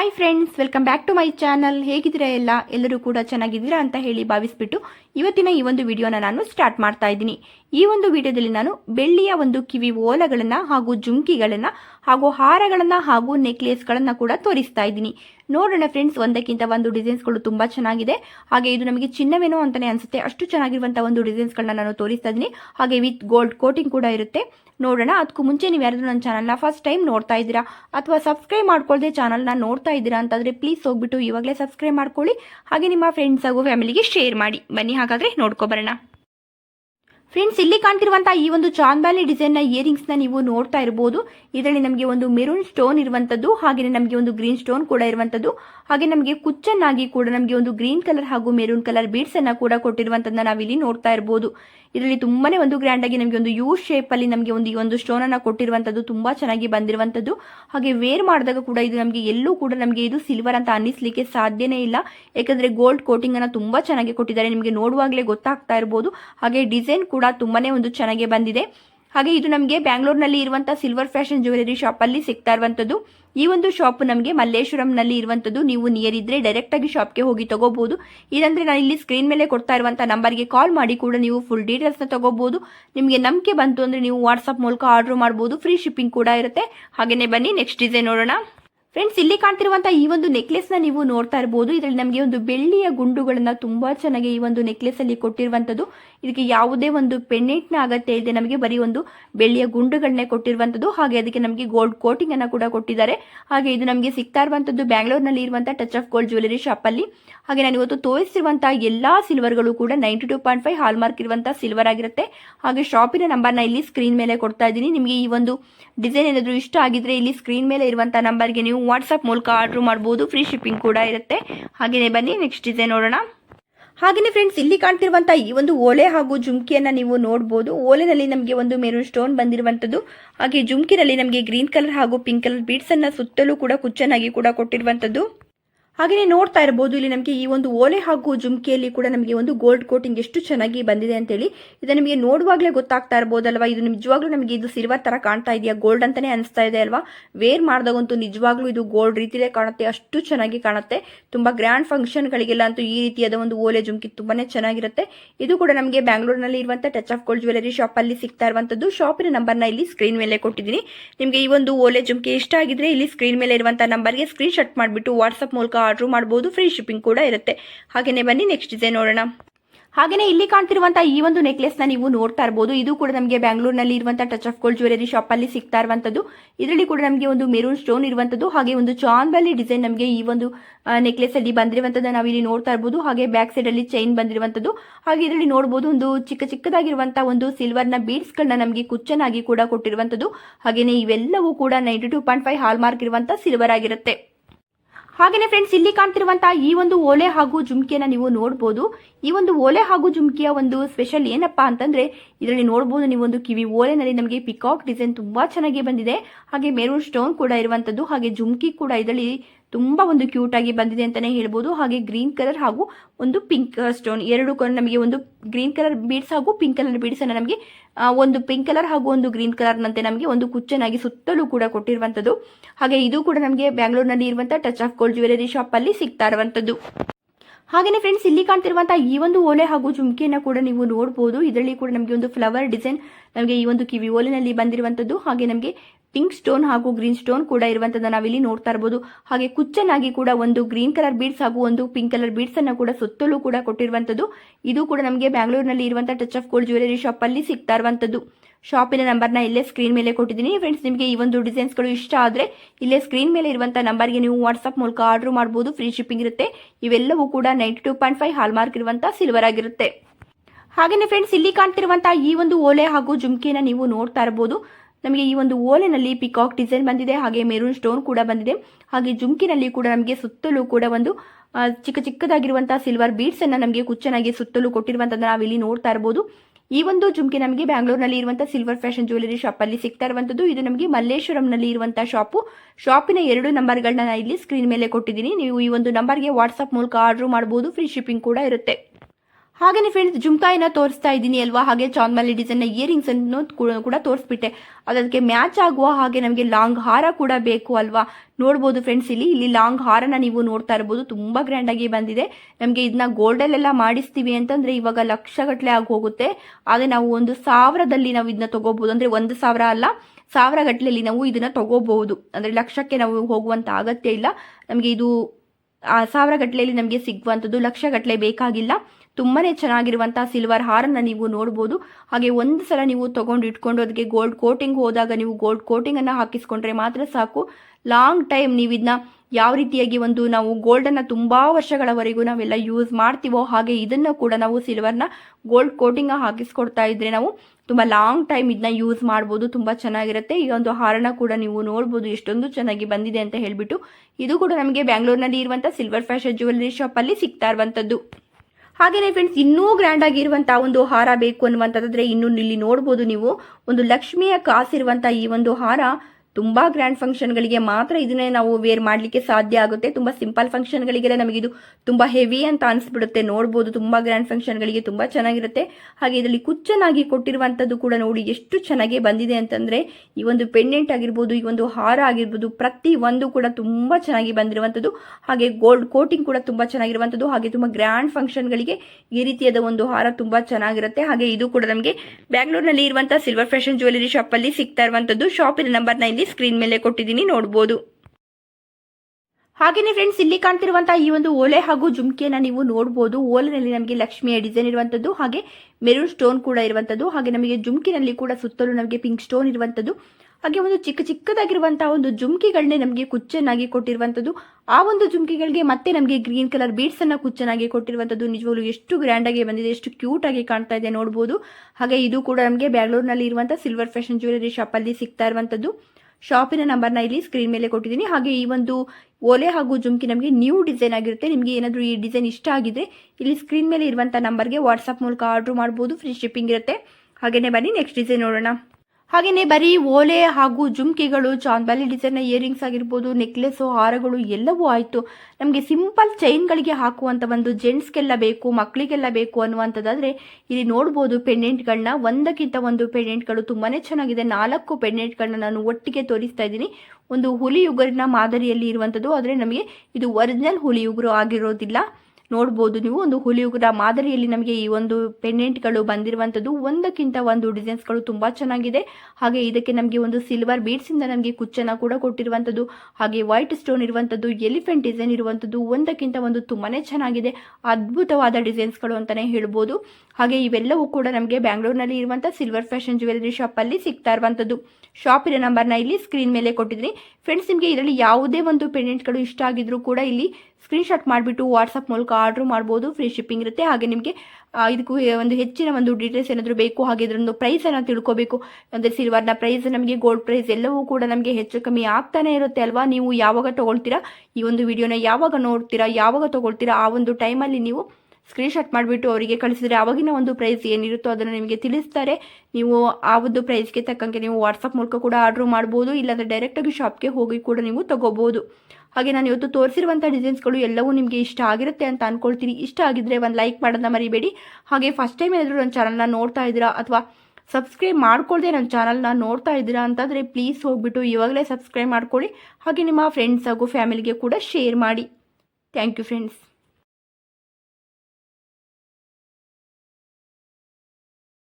Hi friends welcome back to my channel ಹೇಗಿದ್ರೆ ಎಲ್ಲ? ಎಲ್ಲರೂ ಕೂಡ ಚೆನ್ನಾಗಿದ್ದೀರಾ ಅಂತ ಹೇಳಿ ಭಾವಿಸ್ಬಿಟ್ಟು ಇವತ್ತಿನ ಈ ಒಂದು ವಿಡಿಯೋನ ನಾನು ಸ್ಟಾರ್ಟ್ ಮಾಡ್ತಾ ಇದ್ದೀನಿ. ಈ ಒಂದು ವಿಡಿಯೋದಲ್ಲಿ ನಾನು ಬೆಳ್ಳಿಯ ಒಂದು ಕಿವಿ ಓಲಗಳನ್ನು ಹಾಗೂ ಜುಮ್ಕಿಗಳನ್ನು ಹಾಗೂ ಹಾರಗಳನ್ನು ಹಾಗೂ ನೆಕ್ಲೇಸ್ಗಳನ್ನು ಕೂಡ ತೋರಿಸ್ತಾ ಇದ್ದೀನಿ. ನೋಡೋಣ ಫ್ರೆಂಡ್ಸ್ ಒಂದಕ್ಕಿಂತ ಒಂದು ಡಿಸೈನ್ಸ್ಗಳು ತುಂಬ ಚೆನ್ನಾಗಿದೆ. ಹಾಗೆ ಇದು ನಮಗೆ ಚಿನ್ನವೇನೋ ಅಂತಲೇ ಅನಿಸುತ್ತೆ. ಅಷ್ಟು ಚೆನ್ನಾಗಿರುವಂಥ ಒಂದು ಡಿಸೈನ್ಸ್ಗಳನ್ನ ನಾನು ತೋರಿಸ್ತಾ ಇದ್ದೀನಿ. ಹಾಗೆ ವಿತ್ ಗೋಲ್ಡ್ ಕೋಟಿಂಗ್ ಕೂಡ ಇರುತ್ತೆ. ನೋಡೋಣ. ಅದಕ್ಕೂ ಮುಂಚೆ ನೀವು ಯಾರಾದರೂ ನನ್ನ ಚಾನಲ್ನ ಫಸ್ಟ್ ಟೈಮ್ ನೋಡ್ತಾ ಇದ್ದೀರಾ, ಅಥವಾ ಸಬ್ಸ್ಕ್ರೈಬ್ ಮಾಡ್ಕೊಳ್ಳದೆ ಚಾನಲ್ನ ನೋಡ್ತಾ ಇದ್ದೀರಾ ಅಂತಂದರೆ ಪ್ಲೀಸ್ ಹೋಗ್ಬಿಟ್ಟು ಇವಾಗಲೇ ಸಬ್ಸ್ಕ್ರೈಬ್ ಮಾಡ್ಕೊಳ್ಳಿ. ಹಾಗೆ ನಿಮ್ಮ ಫ್ರೆಂಡ್ಸ್ ಹಾಗೂ ಫ್ಯಾಮಿಲಿಗೆ ಶೇರ್ ಮಾಡಿ. ಬನ್ನಿ ಹಾಗಾದರೆ ನೋಡ್ಕೊಬರೋಣ ಫ್ರೆಂಡ್ಸ್ ಇಲ್ಲಿ ಕಾಣ್ತಿರುವಂತಹ ಈ ಒಂದು ಚಾಂದ್ಬ್ಯಾನಿ ಡಿಸೈನ್ ಇಯರಿಂಗ್ಸ್ನ ನೀವು ನೋಡ್ತಾ ಇರಬಹುದು ಇದರಲ್ಲಿ ನಮಗೆ ಒಂದು ಮೆರೂನ್ ಸ್ಟೋನ್ ಇರುವಂತದ್ದು ಹಾಗೆ ನಮಗೆ ಒಂದು ಗ್ರೀನ್ ಸ್ಟೋನ್ ಕೂಡ ಇರುವಂತದ್ದು, ಹಾಗೆ ನಮಗೆ ಕುಚ್ಚನ್ನಾಗಿ ಕೂಡ ನಮಗೆ ಒಂದು ಗ್ರೀನ್ ಕಲರ್ ಹಾಗೂ ಮೆರೂನ್ ಕಲರ್ ಬೀಡ್ಸ್ ಅನ್ನ ಕೂಡ ಕೊಟ್ಟಿರುವಂತದ್ದನ್ನ ನಾವಿಲ್ಲಿ ನೋಡ್ತಾ ಇರ್ಬೋದು. ಇದರಲ್ಲಿ ತುಂಬಾನೇ ಒಂದು ಗ್ರ್ಯಾಂಡ್ ಆಗಿ ನಮಗೆ ಒಂದು ಯೂ ಶೇಪ್ ಅಲ್ಲಿ ನಮಗೆ ಒಂದು ಈ ಒಂದು ಸ್ಟೋನ್ ಅನ್ನ ಕೊಟ್ಟಿರುವಂತದ್ದು ತುಂಬಾ ಚೆನ್ನಾಗಿ ಬಂದಿರುವಂತದ್ದು. ಹಾಗೆ ವೇರ್ ಮಾಡಿದಾಗ ಕೂಡ ಇದು ನಮಗೆ ಎಲ್ಲೂ ಕೂಡ ನಮಗೆ ಇದು ಸಿಲ್ವರ್ ಅಂತ ಅನ್ನಿಸ್ಲಿಕ್ಕೆ ಸಾಧ್ಯನೇ ಇಲ್ಲ. ಯಾಕಂದ್ರೆ ಗೋಲ್ಡ್ ಕೋಟಿಂಗ್ ಅನ್ನ ತುಂಬಾ ಚೆನ್ನಾಗಿ ಕೊಟ್ಟಿದ್ದಾರೆ. ನಿಮಗೆ ನೋಡುವಾಗಲೇ ಗೊತ್ತಾಗ್ತಾ ಇರಬಹುದು ಹಾಗೆ ಡಿಸೈನ್ ಕೂಡ ತುಂಬಾನೇ ಒಂದು ಚೆನ್ನಾಗಿ ಬಂದಿದೆ. ಹಾಗೆ ಇದು ನಮಗೆ ಬ್ಯಾಂಗ್ಳೂರ್ನಲ್ಲಿ ಇರುವಂಥ ಸಿಲ್ವರ್ ಫ್ಯಾಷನ್ ಜ್ಯುವೆಲರಿ ಶಾಪ್ ಅಲ್ಲಿ ಸಿಗ್ತಾ ಇರುವಂಥದ್ದು. ಈ ಒಂದು ಶಾಪ್ ನಮಗೆ ಮಲ್ಲೇಶ್ವರಂನಲ್ಲಿ ಇರುವಂತದ್ದು ನೀವು ನಿಯರ್ ಇದ್ರೆ ಡೈರೆಕ್ಟ್ ಆಗಿ ಶಾಪ್ಗೆ ಹೋಗಿ ತಗೋಬಹುದು ಇದಂದ್ರೆ ನಾನು ಇಲ್ಲಿ ಸ್ಕ್ರೀನ್ ಮೇಲೆ ಕೊಡ್ತಾ ಇರುವಂಥ ನಂಬರ್ಗೆ ಕಾಲ್ ಮಾಡಿ ಕೂಡ ನೀವು ಫುಲ್ ಡೀಟೇಲ್ಸ್ನ ತಗೋಬಹುದು ನಿಮಗೆ ನಂಬಿಕೆ ಬಂತು ಅಂದ್ರೆ ನೀವು ವಾಟ್ಸಪ್ ಮೂಲಕ ಆರ್ಡರ್ ಮಾಡಬಹುದು ಫ್ರೀ ಶಿಪ್ಪಿಂಗ್ ಕೂಡ ಇರುತ್ತೆ. ಹಾಗೆಯೇ ಬನ್ನಿ ನೆಕ್ಸ್ಟ್ ಡಿಸೈನ್ ನೋಡೋಣ. ಫ್ರೆಂಡ್ಸ್ ಇಲ್ಲಿ ಕಾಣ್ತಿರುವಂತ ಈ ಒಂದು ನೆಕ್ಲೆಸ್ನ ನೀವು ನೋಡ್ತಾ ಇರಬಹುದು ಇದರಲ್ಲಿ ನಮಗೆ ಒಂದು ಬೆಳ್ಳಿಯ ಗುಂಡುಗಳನ್ನ ತುಂಬಾ ಚೆನ್ನಾಗಿ ಈ ಒಂದು ನೆಕ್ಲೆಸ್ ಅಲ್ಲಿ ಕೊಟ್ಟಿರುವಂತದ್ದು. ಇದಕ್ಕೆ ಯಾವುದೇ ಒಂದು ಪೆಂಡೆಂಟ್ನ ಅಗತ್ಯ ಇದೆ ನಮಗೆ ಬರೀ ಒಂದು ಬೆಳ್ಳಿಯ ಗುಂಡುಗಳನ್ನೇ ಕೊಟ್ಟಿರುವಂತದ್ದು. ಹಾಗೆ ಅದಕ್ಕೆ ನಮಗೆ ಗೋಲ್ಡ್ ಕೋಟಿಂಗ್ ಅನ್ನ ಕೂಡ ಕೊಟ್ಟಿದ್ದಾರೆ. ಹಾಗೆ ಇದು ನಮಗೆ ಸಿಗ್ತಾ ಇರುವಂತದ್ದು ಬ್ಯಾಂಗ್ಳೂರ್ನಲ್ಲಿ ಇರುವಂತಹ touch of gold jewellery shop ಅಲ್ಲಿ. ಹಾಗೆ ನಾನು ಇವತ್ತು ತೋರಿಸಿರುವಂತಹ ಎಲ್ಲಾ ಸಿಲ್ವರ್ಗಳು ಕೂಡ ninety two point five hallmark ಇರುವಂತಹ ಸಿಲ್ವರ್ ಆಗಿರುತ್ತೆ. ಹಾಗೆ ಶಾಪಿನ ನಂಬರ್ನ ಇಲ್ಲಿ ಸ್ಕ್ರೀನ್ ಮೇಲೆ ಕೊಡ್ತಾ ಇದ್ದೀನಿ. ನಿಮಗೆ ಈ ಒಂದು ಡಿಸೈನ್ ಏನಾದರೂ ಇಷ್ಟ ಆಗಿದ್ರೆ ಇಲ್ಲಿ ಸ್ಕ್ರೀನ್ ಮೇಲೆ ಇರುವಂತಹ ನಂಬರ್ಗೆ ನೀವು ವಾಟ್ಸಪ್ ಮೂಲಕ ಆರ್ಡರ್ ಮಾಡಬಹುದು ಫ್ರೀ ಶಿಪ್ಪಿಂಗ್ ಕೂಡ ಇರುತ್ತೆ. ಹಾಗೆಯೇ ಬನ್ನಿ ನೆಕ್ಸ್ಟ್ ಡಿಸೈನ್ ನೋಡೋಣ. ಹಾಗೆಯೇ ಫ್ರೆಂಡ್ಸ್ ಇಲ್ಲಿ ಕಾಣ್ತಿರುವಂತಹ ಈ ಒಂದು ಓಲೆ ಹಾಗೂ ಜುಮ್ಕಿಯನ್ನ ನೀವು ನೋಡಬಹುದು ಓಲೆನಲ್ಲಿ ನಮಗೆ ಒಂದು ಮೆರೂನ್ ಸ್ಟೋನ್ ಬಂದಿರುವಂತದ್ದು ಹಾಗೆ ಜುಮ್ಕಿನಲ್ಲಿ ನಮಗೆ ಗ್ರೀನ್ ಕಲರ್ ಹಾಗೂ ಪಿಂಕ್ ಕಲರ್ ಬೀಡ್ಸ್ ಅನ್ನ ಸುತ್ತಲೂ ಕೂಡ ಕುಚ್ಚನಾಗಿ ಕೂಡ ಕೊಟ್ಟಿರುವಂತದ್ದು ಹಾಗೆಯೇ ನೋಡ್ತಾ ಇರಬಹುದು ಇಲ್ಲಿ ನಮಗೆ ಈ ಒಂದು ಓಲೆ ಹಾಗೂ ಜುಮ್ಕಿಯಲ್ಲಿ ಕೂಡ ನಮಗೆ ಒಂದು ಗೋಲ್ಡ್ ಕೋಟಿಂಗ್ ಎಷ್ಟು ಚೆನ್ನಾಗಿ ಬಂದಿದೆ ಅಂತೇಳಿ. ಇದು ನಿಮಗೆ ನೋಡುವಾಗಲೇ ಗೊತ್ತಾಗ್ತಾ ಇರ್ಬೋದಲ್ವಾ? ಇದು ನಿಜವಾಗ್ಲೂ ನಮಗೆ ಇದು ಸಿಲ್ವರ್ ತರ ಕಾಣ್ತಾ ಇದೆಯಾ? ಗೋಲ್ಡ್ ಅಂತಾನೆ ಅನಿಸ್ತಾ ಇದೆ ಅಲ್ವಾ? ವೇರ್ ಮಾಡಿದಾಗಂತೂ ನಿಜವಾಗ್ಲೂ ಇದು ಗೋಲ್ಡ್ ರೀತಿಯೇ ಕಾಣುತ್ತೆ, ಅಷ್ಟು ಚೆನ್ನಾಗಿ ಕಾಣುತ್ತೆ. ತುಂಬಾ ಗ್ರ್ಯಾಂಡ್ ಫಂಕ್ಷನ್ಗಳಿಗೆಲ್ಲ ಅಂತೂ ಈ ರೀತಿಯಾದ ಒಂದು ಓಲೆ ಜುಮ್ಕಿ ತುಂಬಾನೇ ಚೆನ್ನಾಗಿರುತ್ತೆ. ಇದು ಕೂಡ ನಮಗೆ ಬ್ಯಾಂಗ್ಳೂರಿನಲ್ಲಿ ಇರುವಂತಹ touch of gold jewellery shop ಅಲ್ಲಿ ಸಿಗ್ತಾ ಇರುವಂತದ್ದು. ಶಾಪಿನ ನಂಬರ್ನ ಇಲ್ಲಿ ಸ್ಕ್ರೀನ್ ಮೇಲೆ ಕೊಟ್ಟಿದ್ದೀನಿ. ನಿಮಗೆ ಈ ಒಂದು ಓಲೆ ಜುಮ್ಕಿ ಇಷ್ಟ ಆಗಿದ್ರೆ ಇಲ್ಲಿ ಸ್ಕ್ರೀನ್ ಮೇಲೆ ಇರುವಂತಹ ನಂಬರ್ಗೆ ಸ್ಕ್ರೀನ್ ಶಾಟ್ ಮಾಡಿಬಿಟ್ಟು ವಾಟ್ಸ್ಆಪ್ ಮೂಲಕ ಆರ್ಡರ್ ಮಾಡಬಹುದು ಫ್ರೀ ಶಿಪ್ಪಿಂಗ್ ಕೂಡ ಇರುತ್ತೆ. ಹಾಗೆಯೇ ಬನ್ನಿ ನೆಕ್ಸ್ಟ್ ಡಿಸೈನ್ ನೋಡೋಣ. ಹಾಗೆಯೇ ಇಲ್ಲಿ ಕಾಣ್ತಿರುವಂತಹ ಈ ಒಂದು ನೆಕ್ಲೆಸ್ನ ನೀವು ನೋಡ್ತಾ ಇರಬಹುದು ಇದು ಕೂಡ ನಮಗೆ ಬ್ಯಾಂಗ್ಳೂರಿನಲ್ಲಿ ಇರುವಂತಹ touch of gold jewellery shop ಅಲ್ಲಿ ಸಿಗ್ತಾ ಇರುವಂತದ್ದು. ಇದರಲ್ಲಿ ಕೂಡ ನಮಗೆ ಒಂದು ಮೆರೂನ್ ಸ್ಟೋನ್ ಇರುವಂತದ್ದು. ಹಾಗೆ ಒಂದು ಚಾಂಬಲ್ಲಿ ಡಿಸೈನ್ ನಮಗೆ ಈ ಒಂದು ನೆಕ್ಲೆಸ್ ಅಲ್ಲಿ ಬಂದಿರುವಂತದ್ದು ನಾವು ಇಲ್ಲಿ ನೋಡ್ತಾ ಇರಬಹುದು ಹಾಗೆ ಬ್ಯಾಕ್ ಸೈಡ್ ಅಲ್ಲಿ ಚೈನ್ ಬಂದಿರುವಂತದ್ದು. ಹಾಗೆ ಇದರಲ್ಲಿ ನೋಡಬಹುದು ಒಂದು ಚಿಕ್ಕ ಚಿಕ್ಕದಾಗಿರುವಂತಹ ಒಂದು ಸಿಲ್ವರ್ನ ಬೀಡ್ಸ್ ಗಳನ್ನ ನಮಗೆ ಕುಚ್ಚನಾಗಿ ಕೂಡ ಕೊಟ್ಟಿರುವಂತದ್ದು. ಹಾಗೆಯೇ ಇವೆಲ್ಲವೂ ಕೂಡ ninety two point five hallmark ಇರುವಂತಹ ಸಿಲ್ವರ್ ಆಗಿರುತ್ತೆ. ಹಾಗೆಯೇ ಫ್ರೆಂಡ್ಸ್ ಇಲ್ಲಿ ಕಾಣ್ತಿರುವಂತಹ ಈ ಒಂದು ಓಲೆ ಹಾಗೂ ಜುಮ್ಕಿಯನ್ನ ನೀವು ನೋಡಬಹುದು ಈ ಒಂದು ಓಲೆ ಹಾಗೂ ಜುಮ್ಕಿಯ ಒಂದು ಸ್ಪೆಷಲ್ ಏನಪ್ಪಾ ಅಂತಂದ್ರೆ, ಇದರಲ್ಲಿ ನೋಡಬಹುದು ನೀವು ಒಂದು ಕಿವಿ ಓಲೆನಲ್ಲಿ ನಮಗೆ ಪಿಕಾಕ್ ಡಿಸೈನ್ ತುಂಬಾ ಚೆನ್ನಾಗಿ ಬಂದಿದೆ. ಹಾಗೆ ಮೆರೂನ್ ಸ್ಟೋನ್ ಕೂಡ ಇರುವಂತದ್ದು, ಹಾಗೆ ಜುಮ್ಕಿ ಕೂಡ ಇದರಲ್ಲಿ ತುಂಬಾ ಒಂದು ಕ್ಯೂಟ್ ಆಗಿ ಬಂದಿದೆ ಅಂತಾನೆ ಹೇಳ್ಬೋದು. ಹಾಗೆ ಗ್ರೀನ್ ಕಲರ್ ಹಾಗೂ ಒಂದು ಪಿಂಕ್ ಸ್ಟೋನ್ ಎರಡು ನಮಗೆ ಒಂದು ಗ್ರೀನ್ ಕಲರ್ ಬೀಡ್ಸ್ ಹಾಗೂ ಪಿಂಕ್ ಕಲರ್ ಬೀಡ್ಸ್ ಅನ್ನ ನಮಗೆ ಒಂದು ಪಿಂಕ್ ಕಲರ್ ಹಾಗೂ ಒಂದು ಗ್ರೀನ್ ಕಲರ್ ನಂತೆ ನಮಗೆ ಒಂದು ಕುಚ್ಚನಾಗಿ ಸುತ್ತಲೂ ಕೂಡ ಕೊಟ್ಟಿರುವಂತದ್ದು ಹಾಗೆ ಇದು ಕೂಡ ನಮಗೆ ಬ್ಯಾಂಗ್ಳೂರಿನಲ್ಲಿ ಇರುವಂತಹ touch of gold jewellery shop ಅಲ್ಲಿ ಸಿಗ್ತಾ ಇರುವಂತದ್ದು ಹಾಗೆಯೇ ಫ್ರೆಂಡ್ಸ್ ಇಲ್ಲಿ ಕಾಣ್ತಿರುವಂತಹ ಈ ಒಂದು ಓಲೆ ಹಾಗೂ ಜುಮ್ಕಿಯನ್ನ ಕೂಡ ನೀವು ನೋಡಬಹುದು ಇದರಲ್ಲಿ ಕೂಡ ನಮಗೆ ಒಂದು ಫ್ಲವರ್ ಡಿಸೈನ್ ನಮಗೆ ಈ ಒಂದು ಕಿವಿ ಓಲೆನಲ್ಲಿ ಬಂದಿರುವಂತದ್ದು ಹಾಗೆ ನಮಗೆ ಪಿಂಕ್ ಸ್ಟೋನ್ ಹಾಗೂ ಗ್ರೀನ್ ಸ್ಟೋನ್ ಕೂಡ ಇರುವಂತದ್ದನ್ನ ನಾವಿಲ್ಲಿ ನೋಡ್ತಾ ಇರಬಹುದು ಹಾಗೆ ಕುಚ್ಚನಾಗಿ ಕೂಡ ಒಂದು ಗ್ರೀನ್ ಕಲರ್ ಬೀಡ್ಸ್ ಹಾಗೂ ಒಂದು ಪಿಂಕ್ ಕಲರ್ ಬೀಡ್ಸ್ ಅನ್ನ ಕೂಡ ಸುತ್ತಲೂ ಕೂಡ ಕೊಟ್ಟಿರುವಂತದ್ದು. ಇದು ಕೂಡ ನಮಗೆ ಬ್ಯಾಂಗ್ಳೂರಿನಲ್ಲಿ ಇರುವಂತಹ touch of gold jewellery shop ಅಲ್ಲಿ ಸಿಗ್ತಾ ಇರುವಂತದ್ದು. ಶಾಪಿನ ನಂಬರ್ನ ಇಲ್ಲೇ ಸ್ಕ್ರೀನ್ ಮೇಲೆ ಕೊಟ್ಟಿದ್ದೀನಿ. ಫ್ರೆಂಡ್ಸ್, ನಿಮಗೆ ಈ ಒಂದು ಡಿಸೈನ್ಸ್ಗಳು ಇಷ್ಟ ಆದರೆ ಇಲ್ಲೇ ಸ್ಕ್ರೀನ್ ಮೇಲೆ ಇರುವಂತಹ ನಂಬರ್ಗೆ ನೀವು ವಾಟ್ಸ್ಆಪ್ ಮೂಲಕ ಆರ್ಡರ್ ಮಾಡಬಹುದು ಫ್ರೀ ಶಿಪ್ಪಿಂಗ್ ಇರುತ್ತೆ. ಇವೆಲ್ಲವೂ ಕೂಡ ninety two point five hallmark ಇರುವಂತಹ ಸಿಲ್ವರ್ ಆಗಿರುತ್ತೆ. ಹಾಗೆಯೇ ಫ್ರೆಂಡ್ಸ್, ಇಲ್ಲಿ ಕಾಣ್ತಿರುವಂತಹ ಈ ಒಂದು ಓಲೆ ಹಾಗೂ ಜುಮ್ಕಿನ ನೀವು ನೋಡ್ತಾ ಇರಬಹುದು ನಮಗೆ ಈ ಒಂದು ಓಲೆನಲ್ಲಿ ಪಿಕಾಕ್ ಡಿಸೈನ್ ಬಂದಿದೆ, ಹಾಗೆ ಮೆರೂನ್ ಸ್ಟೋನ್ ಕೂಡ ಬಂದಿದೆ, ಹಾಗೆ ಜುಮ್ಕಿನಲ್ಲಿ ಕೂಡ ನಮಗೆ ಸುತ್ತಲೂ ಕೂಡ ಒಂದು ಚಿಕ್ಕ ಚಿಕ್ಕದಾಗಿರುವಂತಹ ಸಿಲ್ವರ್ ಬೀಡ್ಸ್ ಅನ್ನ ನಮಗೆ ಕುಚ್ಚನಾಗಿ ಸುತ್ತಲೂ ಕೊಟ್ಟಿರುವಂತದ್ದು ನಾವಿಲ್ಲಿ ನೋಡ್ತಾ ಇರಬಹುದು ಈ ಒಂದು ಜುಮ್ಕಿ ನಮಗೆ ಬ್ಯಾಂಗ್ಳೂರ್ನಲ್ಲಿ ಇರುವಂತಹ ಸಿಲ್ವರ್ ಫ್ಯಾಷನ್ ಜ್ಯುವೆಲರಿ ಶಾಪ್ ಅಲ್ಲಿ ಸಿಗ್ತಾ ಇರುವಂತದ್ದು. ಇದು ನಮಗೆ ಮಲ್ಲೇಶ್ವರಂನಲ್ಲಿ ಇರುವಂತಹ ಶಾಪು ಶಾಪಿನ ಎರಡು ನಂಬರ್ಗಳನ್ನ ನಾನು ಇಲ್ಲಿ ಸ್ಕ್ರೀನ್ ಮೇಲೆ ಕೊಟ್ಟಿದ್ದೀನಿ. ನೀವು ಈ ಒಂದು ನಂಬರ್ಗೆ ವಾಟ್ಸ್ಆಪ್ ಮೂಲಕ ಆರ್ಡರ್ ಮಾಡಬಹುದು ಫ್ರೀ ಶಿಪ್ಪಿಂಗ್ ಕೂಡ ಇರುತ್ತೆ. ಹಾಗೆಯೇ ಫ್ರೆಂಡ್ಸ್ ಜುಮ್ಕಾಯಿನ ತೋರಿಸ್ತಾ ಇದ್ದೀನಿ ಅಲ್ವಾ? ಹಾಗೆ ಚಾಂದ್ಮಲ್ಲಿ ಡಿಸೈನ್ನ ಇಯರಿಂಗ್ಸ್ ಅನ್ನು ಕೂಡ- ತೋರಿಸ್ಬಿಟ್ಟೆ. ಅದಕ್ಕೆ ಮ್ಯಾಚ್ ಆಗುವ ಹಾಗೆ ನಮಗೆ ಲಾಂಗ್ ಹಾರ ಕೂಡ ಬೇಕು ಅಲ್ವಾ? ನೋಡ್ಬೋದು ಫ್ರೆಂಡ್ಸ್ ಇಲ್ಲಿ ಇಲ್ಲಿ ಲಾಂಗ್ ಹಾರನ ನೀವು ನೋಡ್ತಾ ಇರ್ಬೋದು. ತುಂಬ ಗ್ರ್ಯಾಂಡಾಗಿ ಬಂದಿದೆ. ನಮಗೆ ಇದನ್ನ ಗೋಲ್ಡಲ್ಲೆಲ್ಲ ಮಾಡಿಸ್ತೀವಿ ಅಂತಂದ್ರೆ ಇವಾಗ ಲಕ್ಷಗಟ್ಟಲೆ ಆಗಿ ಹೋಗುತ್ತೆ. ಆದರೆ ನಾವು ಒಂದು ಸಾವಿರದಲ್ಲಿ ನಾವು ಇದನ್ನ ತಗೋಬಹುದು ಅಂದ್ರೆ ಒಂದು ಸಾವಿರ ಅಲ್ಲ ಸಾವಿರ ಗಟ್ಟಲೆಯಲ್ಲಿ ನಾವು ಇದನ್ನ ತಗೋಬಹುದು ಅಂದ್ರೆ ಲಕ್ಷಕ್ಕೆ ನಾವು ಹೋಗುವಂತ ಅಗತ್ಯ ಇಲ್ಲ. ನಮಗೆ ಇದು ಸಾವಿರ ಗಟ್ಟಲೆಯಲ್ಲಿ ನಮಗೆ ಸಿಗುವಂಥದ್ದು ಲಕ್ಷ ಗಟ್ಟಲೆ ಬೇಕಾಗಿಲ್ಲ. ತುಂಬಾನೇ ಚೆನ್ನಾಗಿರುವಂಥ ಸಿಲ್ವರ್ ಹಾರನ್ನು ನೀವು ನೋಡ್ಬೋದು. ಹಾಗೆ ಒಂದು ಸಲ ನೀವು ತಗೊಂಡು ಇಟ್ಕೊಂಡು ಅದಕ್ಕೆ ಗೋಲ್ಡ್ ಕೋಟಿಂಗ್ ಹೋದಾಗ ನೀವು ಗೋಲ್ಡ್ ಕೋಟಿಂಗನ್ನು ಹಾಕಿಸ್ಕೊಂಡ್ರೆ ಮಾತ್ರ ಸಾಕು. ಲಾಂಗ್ ಟೈಮ್ ನೀವು ಇದನ್ನ ಯಾವ ರೀತಿಯಾಗಿ ಒಂದು ನಾವು ಗೋಲ್ಡನ್ನು ತುಂಬ ವರ್ಷಗಳವರೆಗೂ ನಾವೆಲ್ಲ ಯೂಸ್ ಮಾಡ್ತೀವೋ ಹಾಗೆ ಇದನ್ನು ಕೂಡ ನಾವು ಸಿಲ್ವರ್ನ ಗೋಲ್ಡ್ ಕೋಟಿಂಗ್ ಹಾಕಿಸ್ಕೊಡ್ತಾ ಇದ್ರೆ ನಾವು ತುಂಬ ಲಾಂಗ್ ಟೈಮ್ ಇದನ್ನ ಯೂಸ್ ಮಾಡ್ಬೋದು. ತುಂಬ ಚೆನ್ನಾಗಿರುತ್ತೆ. ಈ ಒಂದು ಹಾರನ ಕೂಡ ನೀವು ನೋಡ್ಬೋದು. ಎಷ್ಟೊಂದು ಚೆನ್ನಾಗಿ ಬಂದಿದೆ ಅಂತ ಹೇಳಿಬಿಟ್ಟು. ಇದು ಕೂಡ ನಮಗೆ ಬ್ಯಾಂಗ್ಳೂರಿನಲ್ಲಿ ಇರುವಂಥ ಸಿಲ್ವರ್ ಫ್ಯಾಷನ್ ಜ್ಯುವೆಲ್ಲರಿ ಶಾಪಲ್ಲಿ ಸಿಗ್ತಾ ಇರುವಂಥದ್ದು. ಹಾಗೆಯೇ ಫ್ರೆಂಡ್ಸ್ ಇನ್ನೂ ಗ್ರ್ಯಾಂಡ್ ಆಗಿರುವಂತಹ ಒಂದು ಹಾರ ಬೇಕು ಅನ್ನುವಂತದ್ರೆ ಇನ್ನು ಇಲ್ಲಿ ನೋಡ್ಬೋದು ನೀವು. ಒಂದು ಲಕ್ಷ್ಮಿಯ ಕಾಸಿರುವಂಥ ಈ ಒಂದು ಹಾರ ತುಂಬಾ ಗ್ರ್ಯಾಂಡ್ ಫಂಕ್ಷನ್ಗಳಿಗೆ ಮಾತ್ರ ಇದನ್ನೇ ನಾವು ವೇರ್ ಮಾಡಲಿಕ್ಕೆ ಸಾಧ್ಯ ಆಗುತ್ತೆ. ತುಂಬಾ ಸಿಂಪಲ್ ಫಂಕ್ಷನ್ಗಳಿಗೆಲ್ಲ ನಮಗಿದು ತುಂಬಾ ಹೆವಿ ಅಂತ ಅನಿಸ್ಬಿಡುತ್ತೆ. ನೋಡ್ಬೋದು ತುಂಬಾ ಗ್ರ್ಯಾಂಡ್ ಫಂಕ್ಷನ್ಗಳಿಗೆ ತುಂಬಾ ಚೆನ್ನಾಗಿರುತ್ತೆ. ಹಾಗೆ ಇದರಲ್ಲಿ ಕುಚ್ಚನಾಗಿ ಕೊಟ್ಟಿರುವಂಥದ್ದು ಕೂಡ ನೋಡಿ ಎಷ್ಟು ಚೆನ್ನಾಗಿ ಬಂದಿದೆ ಅಂತಂದ್ರೆ ಈ ಒಂದು ಪೆಂಡೆಂಟ್ ಆಗಿರ್ಬೋದು, ಈ ಒಂದು ಹಾರ ಆಗಿರ್ಬೋದು, ಪ್ರತಿ ಒಂದು ಕೂಡ ತುಂಬಾ ಚೆನ್ನಾಗಿ ಬಂದಿರುವಂಥದ್ದು. ಹಾಗೆ ಗೋಲ್ಡ್ ಕೋಟಿಂಗ್ ಕೂಡ ತುಂಬಾ ಚೆನ್ನಾಗಿರುವಂಥದ್ದು. ಹಾಗೆ ತುಂಬಾ ಗ್ರ್ಯಾಂಡ್ ಫಂಕ್ಷನ್ಗಳಿಗೆ ಈ ರೀತಿಯಾದ ಒಂದು ಹಾರ ತುಂಬಾ ಚೆನ್ನಾಗಿರುತ್ತೆ. ಹಾಗೆ ಇದು ಕೂಡ ನಮಗೆ ಬ್ಯಾಂಗ್ಳೂರಿನಲ್ಲಿ ಇರುವಂತಹ ಸಿಲ್ವರ್ ಫ್ಯಾಷನ್ ಜ್ಯುವೆಲರಿ ಶಾಪ್ ಅಲ್ಲಿ ಸಿಗ್ತಾ ಇರುವಂತದ್ದು ಶಾಪಿನ ನಂಬರ್ನ ಇಲ್ಲಿ ಸ್ಕ್ರೀನ್ ಮೇಲೆ ಕೊಟ್ಟಿದ್ದೀನಿ, ನೋಡ್ಬೋದು. ಹಾಗೇನೆ ಫ್ರೆಂಡ್ಸ್ ಇಲ್ಲಿ ಕಾಣ್ತಿರುವಂತಹ ಈ ಒಂದು ಓಲೆ ಹಾಗೂ ಜುಮ್ಕಿಯನ್ನ ನೀವು ನೋಡಬಹುದು ಓಲೆನಲ್ಲಿ ನಮಗೆ ಲಕ್ಷ್ಮಿಯ ಡಿಸೈನ್ ಇರುವಂತದ್ದು, ಹಾಗೆ ಮೆರೂನ್ ಸ್ಟೋನ್ ಕೂಡ ಇರುವಂತದ್ದು, ಹಾಗೆ ನಮಗೆ ಜುಮ್ಕಿನಲ್ಲಿ ಕೂಡ ಸುತ್ತಲೂ ನಮಗೆ ಪಿಂಕ್ ಸ್ಟೋನ್ ಇರುವಂತದ್ದು. ಹಾಗೆ ಒಂದು ಚಿಕ್ಕ ಚಿಕ್ಕದಾಗಿರುವಂತಹ ಒಂದು ಜುಮ್ಕಿಗಳನ್ನೇ ನಮಗೆ ಕುಚ್ಚನ್ನಾಗಿ ಕೊಟ್ಟಿರುವಂತದ್ದು. ಆ ಒಂದು ಜುಮ್ಕಿಗಳಿಗೆ ಮತ್ತೆ ನಮಗೆ ಗ್ರೀನ್ ಕಲರ್ ಬೀಡ್ಸ್ ಅನ್ನ ಕುಚ್ಚನಾಗಿ ಕೊಟ್ಟಿರುವಂತದ್ದು. ನಿಜವಾಗ್ಲೂ ಎಷ್ಟು ಗ್ರ್ಯಾಂಡ್ ಆಗಿ ಬಂದಿದೆ, ಎಷ್ಟು ಕ್ಯೂಟ್ ಆಗಿ ಕಾಣ್ತಾ ಇದೆ ನೋಡಬಹುದು ಹಾಗೆ ಇದು ಕೂಡ ನಮಗೆ ಬ್ಯಾಂಗ್ಳೂರ್ನಲ್ಲಿ ಇರುವಂತಹ ಸಿಲ್ವರ್ ಫ್ಯಾಷನ್ ಜ್ಯುವೆಲರಿ ಶಾಪ್ ಅಲ್ಲಿ ಸಿಗ್ತಾ ಇರುವಂತದ್ದು. ಶಾಪಿನ ನಂಬರ್ನ ಇಲ್ಲಿ ಸ್ಕ್ರೀನ್ ಮೇಲೆ ಕೊಟ್ಟಿದ್ದೀನಿ. ಹಾಗೆ ಈ ಒಂದು ಓಲೆ ಹಾಗೂ ಜುಮ್ಕಿ ನಮಗೆ ನ್ಯೂ ಡಿಸೈನ್ ಆಗಿರುತ್ತೆ. ನಿಮಗೆ ಏನಾದರೂ ಈ ಡಿಸೈನ್ ಇಷ್ಟ ಆಗಿದ್ರೆ ಇಲ್ಲಿ ಸ್ಕ್ರೀನ್ ಮೇಲೆ ಇರುವಂಥ ನಂಬರ್ಗೆ ವಾಟ್ಸಪ್ ಮೂಲಕ ಆರ್ಡರ್ ಮಾಡ್ಬೋದು. ಫ್ರೀ ಶಿಪ್ಪಿಂಗ್ ಇರುತ್ತೆ. ಹಾಗೆಯೇ ಬನ್ನಿ ನೆಕ್ಸ್ಟ್ ಡಿಸೈನ್ ನೋಡೋಣ. ಹಾಗೆಯೇ ಬರೀ ಓಲೆ ಹಾಗೂ ಜುಮ್ಕಿಗಳು ಚಾಂದ್ಬಾಲಿ ಡಿಸೈನ್ನ ಇಯರಿಂಗ್ಸ್ ಆಗಿರ್ಬೋದು ನೆಕ್ಲೆಸ್ಸು ಹಾರಗಳು ಎಲ್ಲವೂ ಆಯಿತು. ನಮಗೆ ಸಿಂಪಲ್ ಚೈನ್ಗಳಿಗೆ ಹಾಕುವಂಥ ಒಂದು ಜೆಂಟ್ಸ್ಗೆಲ್ಲ ಬೇಕು ಮಕ್ಕಳಿಗೆಲ್ಲ ಬೇಕು ಅನ್ನುವಂಥದ್ದಾದರೆ ಇಲ್ಲಿ ನೋಡ್ಬೋದು ಪೆಂಡೆಂಟ್ಗಳನ್ನ ಒಂದಕ್ಕಿಂತ ಒಂದು ಪೆಂಡೆಂಟ್ಗಳು ತುಂಬಾ ಚೆನ್ನಾಗಿದೆ. ನಾಲ್ಕು ಪೆಂಡೆಂಟ್ಗಳನ್ನ ನಾನು ಒಟ್ಟಿಗೆ ತೋರಿಸ್ತಾ ಇದ್ದೀನಿ. ಒಂದು ಹುಲಿ ಉಗುರಿನ ಮಾದರಿಯಲ್ಲಿ ಇರುವಂಥದ್ದು, ಆದರೆ ನಮಗೆ ಇದು ಒರಿಜಿನಲ್ ಹುಲಿ ಉಗುರು ಆಗಿರೋದಿಲ್ಲ. ನೋಡ್ಬೋದು ನೀವು. ಒಂದು ಹುಲಿಯುಗರ ಮಾದರಿಯಲ್ಲಿ ನಮಗೆ ಈ ಒಂದು ಪೆಂಡೆಂಟ್ಗಳು ಬಂದಿರುವಂಥದ್ದು. ಒಂದಕ್ಕಿಂತ ಒಂದು ಡಿಸೈನ್ಸ್ಗಳು ತುಂಬ ಚೆನ್ನಾಗಿದೆ. ಹಾಗೆ ಇದಕ್ಕೆ ನಮಗೆ ಒಂದು ಸಿಲ್ವರ್ ಬೀಡ್ಸಿಂದ ನಮಗೆ ಕುಚ್ಚನ್ನು ಕೂಡ ಕೊಟ್ಟಿರುವಂಥದ್ದು. ಹಾಗೆ ವೈಟ್ ಸ್ಟೋನ್ ಇರುವಂಥದ್ದು ಎಲಿಫೆಂಟ್ ಡಿಸೈನ್ ಇರುವಂಥದ್ದು. ಒಂದಕ್ಕಿಂತ ಒಂದು ತುಂಬಾ ಚೆನ್ನಾಗಿದೆ. ಅದ್ಭುತವಾದ ಡಿಸೈನ್ಸ್ಗಳು ಅಂತಲೇ ಹೇಳ್ಬೋದು. ಹಾಗೆ ಇವೆಲ್ಲವೂ ಕೂಡ ನಮಗೆ ಬ್ಯಾಂಗ್ಳೂರ್ನಲ್ಲಿ ಇರುವಂಥ ಸಿಲ್ವರ್ ಫ್ಯಾಷನ್ ಜ್ಯುವೆಲರಿ ಶಾಪಲ್ಲಿ ಸಿಗ್ತಾ ಇರುವಂಥದ್ದು. ಶಾಪಿನ ನಂಬರ್ನ ಇಲ್ಲಿ ಸ್ಕ್ರೀನ್ ಮೇಲೆ ಕೊಟ್ಟಿದ್ದೀನಿ. ಫ್ರೆಂಡ್ಸ್ ನಿಮಗೆ ಇದರಲ್ಲಿ ಯಾವುದೇ ಒಂದು ಪೆಂಡೆಂಟ್ಗಳು ಇಷ್ಟ ಆಗಿದ್ರು ಕೂಡ ಇಲ್ಲಿ ಸ್ಕ್ರೀನ್ಶಾಟ್ ಮಾಡಿಬಿಟ್ಟು ವಾಟ್ಸಪ್ ಮೂಲಕ ಆರ್ಡ್ರ್ ಮಾಡ್ಬೋದು, ಫ್ರೀ ಶಿಪ್ಪಿಂಗ್ ಇರುತ್ತೆ. ಹಾಗೆ ನಿಮಗೆ ಇದಕ್ಕೂ ಒಂದು ಹೆಚ್ಚಿನ ಒಂದು ಡೀಟೇಲ್ಸ್ ಏನಾದರೂ ಬೇಕು, ಹಾಗೆ ಇದರೊಂದು ಪ್ರೈಸನ್ನು ತಿಳ್ಕೋಬೇಕು. ಅಂದರೆ ಸಿಲ್ವರ್ನ ಪ್ರೈಸ್ ನಮಗೆ ಗೋಲ್ಡ್ ಪ್ರೈಸ್ ಎಲ್ಲವೂ ಕೂಡ ನಮಗೆ ಹೆಚ್ಚು ಕಮ್ಮಿ ಆಗ್ತಾನೆ ಇರುತ್ತೆ ಅಲ್ವಾ? ನೀವು ಯಾವಾಗ ತೊಗೊಳ್ತೀರಾ? ಈ ಒಂದು ವಿಡಿಯೋನ ಯಾವಾಗ ನೋಡ್ತೀರಾ? ಯಾವಾಗ ತೊಗೊಳ್ತೀರಾ? ಆ ಒಂದು ಟೈಮಲ್ಲಿ ನೀವು ಸ್ಕ್ರೀನ್ಶಾಟ್ ಮಾಡಿಬಿಟ್ಟು ಅವರಿಗೆ ಕಳಿಸಿದರೆ ಅವಾಗಿನ ಒಂದು ಪ್ರೈಸ್ ಏನಿರುತ್ತೋ ಅದನ್ನು ನಿಮಗೆ ತಿಳಿಸ್ತಾರೆ. ನೀವು ಆ ಒಂದು ಪ್ರೈಸ್ಗೆ ತಕ್ಕಂಗೆ ನೀವು ವಾಟ್ಸಪ್ ಮೂಲಕ ಕೂಡ ಆರ್ಡ್ರ್ ಮಾಡ್ಬೋದು, ಇಲ್ಲಾಂದರೆ ಡೈರೆಕ್ಟಾಗಿ ಶಾಪ್ಗೆ ಹೋಗಿ ಕೂಡ ನೀವು ತಗೋಬೋದು. ಹಾಗೆ ನಾನು ಇವತ್ತು ತೋರಿಸಿರುವಂಥ ಡಿಸೈನ್ಸ್ಗಳು ಎಲ್ಲವೂ ನಿಮಗೆ ಇಷ್ಟ ಆಗಿರುತ್ತೆ ಅಂತ ಅಂದ್ಕೊಳ್ತೀನಿ ಇಷ್ಟ ಆಗಿದ್ರೆ ಒಂದು ಲೈಕ್ ಮಾಡೋದನ್ನ ಮರಿಬೇಡಿ. ಹಾಗೆ ಫಸ್ಟ್ ಟೈಮ್ ಏನಾದರೂ ನನ್ನ ಚಾನಲ್ನ ನೋಡ್ತಾ ಇದ್ದೀರಾ ಅಥವಾ ಸಬ್ಸ್ಕ್ರೈಬ್ ಮಾಡ್ಕೊಳ್ಳದೆ ನನ್ನ ಚಾನಲ್ನ ನೋಡ್ತಾ ಇದ್ದೀರಾ ಅಂತಂದರೆ ಪ್ಲೀಸ್ ಹೋಗ್ಬಿಟ್ಟು ಇವಾಗಲೇ ಸಬ್ಸ್ಕ್ರೈಬ್ ಮಾಡ್ಕೊಳ್ಳಿ. ಹಾಗೆ ನಿಮ್ಮ ಫ್ರೆಂಡ್ಸ್ ಹಾಗೂ ಫ್ಯಾಮಿಲಿಗೆ ಕೂಡ ಶೇರ್ ಮಾಡಿ. Thank you friends